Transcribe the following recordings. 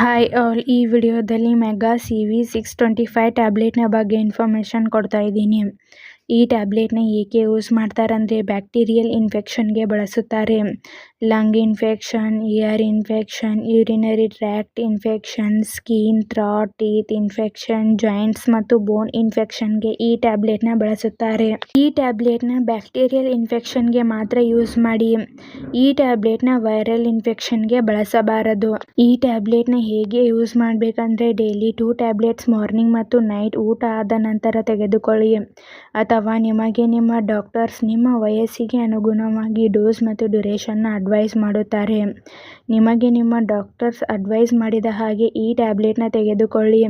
Hi all ಈ ವಿಡಿಯೋದಲ್ಲಿ mega C V six twenty five ಟ್ಯಾಬ್ಲೆಟ್ನ ಬಗ್ಗೆ ಇನ್ಫಾರ್ಮೇಷನ್ ಕೊಡ್ತಾ ಇದ್ದೀನಿ. ಈ ಟ್ಯಾಬ್ಲೆಟ್ನ ಏಕೆ ಯೂಸ್ ಮಾಡ್ತಾರಂದರೆ ಬ್ಯಾಕ್ಟೀರಿಯಲ್ ಇನ್ಫೆಕ್ಷನ್ಗೆ ಬಳಸುತ್ತಾರೆ. Lung infection, ear infection, urinary tract infection, skin, throat, teeth infection, joints ಮತ್ತು ಬೋನ್ ಇನ್ಫೆಕ್ಷನ್ಗೆ ಈ ಟ್ಯಾಬ್ಲೆಟ್ನ ಬಳಸುತ್ತಾರೆ. ಈ ಟ್ಯಾಬ್ಲೆಟ್ನ ಬ್ಯಾಕ್ಟೀರಿಯಲ್ ಇನ್ಫೆಕ್ಷನ್ಗೆ ಮಾತ್ರ ಯೂಸ್ ಮಾಡಿ. ಈ ಟ್ಯಾಬ್ಲೆಟ್ನ ವೈರಲ್ ಇನ್ಫೆಕ್ಷನ್ಗೆ ಬಳಸಬಾರದು. ಈ ಟ್ಯಾಬ್ಲೆಟ್ನ ಹೇಗೆ ಯೂಸ್ ಮಾಡಬೇಕಂದ್ರೆ ಡೈಲಿ ಟೂ ಟ್ಯಾಬ್ಲೆಟ್ಸ್ ಮಾರ್ನಿಂಗ್ ಮತ್ತು ನೈಟ್ ಊಟ ಆದ ನಂತರ ತೆಗೆದುಕೊಳ್ಳಿ. ಅಥವಾ ನಿಮಗೆ ನಿಮ್ಮ ಡಾಕ್ಟರ್ಸ್ ನಿಮ್ಮ ವಯಸ್ಸಿಗೆ ಅನುಗುಣವಾಗಿ ಡೋಸ್ ಮತ್ತು ಡ್ಯುರೇಷನ್ನ ಅಡ್ವೈಸ್ ಮಾಡುತ್ತಾರೆ. ನಿಮಗೆ ನಿಮ್ಮ ಡಾಕ್ಟರ್ಸ್ ಅಡ್ವೈಸ್ ಮಾಡಿದ ಹಾಗೆ ಈ ಟ್ಯಾಬ್ಲೆಟ್ನ ತೆಗೆದುಕೊಳ್ಳಿ.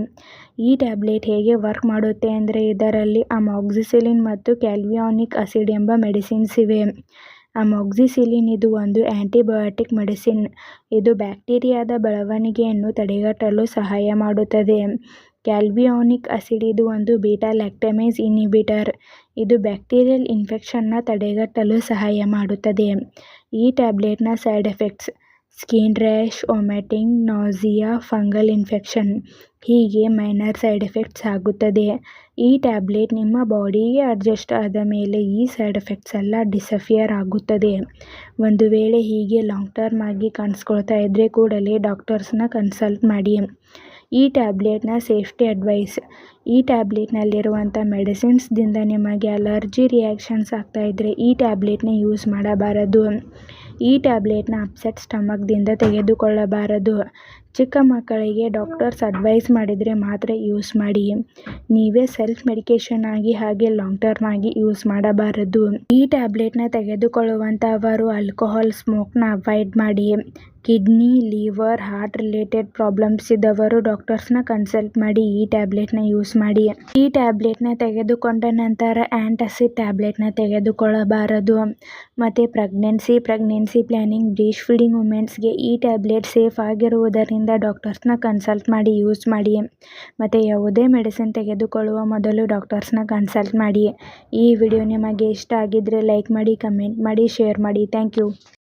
ಈ ಟ್ಯಾಬ್ಲೆಟ್ ಹೇಗೆ ವರ್ಕ್ ಮಾಡುತ್ತೆ ಅಂದರೆ ಇದರಲ್ಲಿ ಅಮಾಕ್ಸಿಸಿಲಿನ್ ಮತ್ತು ಕ್ಯಾಲ್ವಿಯಾನಿಕ್ ಆಸಿಡ್ ಎಂಬ ಮೆಡಿಸಿನ್ಸ್ ಇವೆ. ಅಮಾಕ್ಸಿಸಿಲಿನ್ ಇದು ಒಂದು ಆ್ಯಂಟಿಬಯೋಟಿಕ್ ಮೆಡಿಸಿನ್. ಇದು ಬ್ಯಾಕ್ಟೀರಿಯಾದ ಬೆಳವಣಿಗೆಯನ್ನು ತಡೆಗಟ್ಟಲು ಸಹಾಯ ಮಾಡುತ್ತದೆ. ಕ್ಯಾಲ್ವಿಯಾನಿಕ್ ಆಸಿಡ್ ಇದು ಒಂದು ಬೀಟಾ ಲ್ಯಾಕ್ಟಮೇಸ್ ಇನ್ಹಿಬಿಟರ್. ಇದು ಬ್ಯಾಕ್ಟೀರಿಯಲ್ ಇನ್ಫೆಕ್ಷನ್ನ ತಡೆಗಟ್ಟಲು ಸಹಾಯ ಮಾಡುತ್ತದೆ. ಈ ಟ್ಯಾಬ್ಲೆಟ್ನ side effects skin rash, vomiting, nausea, fungal infection ಹೀಗೆ ಮೈನರ್ ಸೈಡ್ ಎಫೆಕ್ಟ್ಸ್ ಆಗುತ್ತದೆ. ಈ ಟ್ಯಾಬ್ಲೆಟ್ ನಿಮ್ಮ ಬಾಡಿಗೆ ಅಡ್ಜಸ್ಟ್ ಆದ ಮೇಲೆ ಈ ಸೈಡ್ ಎಫೆಕ್ಟ್ಸ್ ಎಲ್ಲ ಡಿಸಫಿಯರ್ ಆಗುತ್ತದೆ. ಒಂದು ವೇಳೆ ಹೀಗೆ ಲಾಂಗ್ ಟರ್ಮ್ ಆಗಿ ಕಾಣಿಸ್ಕೊಳ್ತಾ ಇದ್ದರೆ ಕೂಡಲೇ ಡಾಕ್ಟರ್ಸ್ನ ಕನ್ಸಲ್ಟ್ ಮಾಡಿ. ಈ ಟ್ಯಾಬ್ಲೆಟ್ನ ಸೇಫ್ಟಿ ಅಡ್ವೈಸ್. ಈ ಟ್ಯಾಬ್ಲೆಟ್ನಲ್ಲಿರುವಂಥ ಮೆಡಿಸಿನ್ಸ್ದಿಂದ ನಿಮಗೆ ಅಲರ್ಜಿ ರಿಯಾಕ್ಷನ್ಸ್ ಆಗ್ತಾ ಇದ್ದರೆ ಈ ಟ್ಯಾಬ್ಲೆಟ್ನ ಯೂಸ್ ಮಾಡಬಾರದು. ಈ ಟ್ಯಾಬ್ಲೆಟ್ನ ಅಪ್ಸೆಟ್ ಸ್ಟಮಕ್ದಿಂದ ತೆಗೆದುಕೊಳ್ಳಬಾರದು. ಚಿಕ್ಕ ಮಕ್ಕಳಿಗೆ ಡಾಕ್ಟರ್ಸ್ ಅಡ್ವೈಸ್ ಮಾಡಿದರೆ ಮಾತ್ರ ಯೂಸ್ ಮಾಡಿ. ನೀವೇ ಸೆಲ್ಫ್ ಮೆಡಿಕೇಷನ್ ಆಗಿ ಹಾಗೆ ಲಾಂಗ್ ಟರ್ಮ್ ಆಗಿ ಯೂಸ್ ಮಾಡಬಾರದು. ಈ ಟ್ಯಾಬ್ಲೆಟ್ನ ತೆಗೆದುಕೊಳ್ಳುವಂಥವರು ಆಲ್ಕೋಹಾಲ್ ಸ್ಮೋಕ್ನ ಅವಾಯ್ಡ್ ಮಾಡಿ. Kidney, liver, heart related problems ಇದ್ದವರು ಡಾಕ್ಟರ್ಸ್ನ ಕನ್ಸಲ್ಟ್ ಮಾಡಿ ಈ ಟ್ಯಾಬ್ಲೆಟ್ನ ಯೂಸ್ ಮಾಡಿ. ಈ ಟ್ಯಾಬ್ಲೆಟ್ನ ತೆಗೆದುಕೊಂಡ ನಂತರ ಆ್ಯಂಟಾಸಿಡ್ ಟ್ಯಾಬ್ಲೆಟ್ನ ತೆಗೆದುಕೊಳ್ಳಬಾರದು. ಮತ್ತು pregnancy pregnancy planning breast feeding ವುಮೆನ್ಸ್ಗೆ ಈ ಟ್ಯಾಬ್ಲೆಟ್ ಸೇಫ್ ಆಗಿರುವುದರಿಂದ ಡಾಕ್ಟರ್ಸ್ನ ಕನ್ಸಲ್ಟ್ ಮಾಡಿ ಯೂಸ್ ಮಾಡಿ. ಮತ್ತು ಯಾವುದೇ ಮೆಡಿಸಿನ್ ತೆಗೆದುಕೊಳ್ಳುವ ಮೊದಲು ಡಾಕ್ಟರ್ಸ್ನ ಕನ್ಸಲ್ಟ್ ಮಾಡಿ. ಈ ವಿಡಿಯೋ ನಿಮಗೆ ಇಷ್ಟ ಆಗಿದ್ದರೆ ಲೈಕ್ ಮಾಡಿ, ಕಮೆಂಟ್ ಮಾಡಿ, ಶೇರ್ ಮಾಡಿ. Thank you.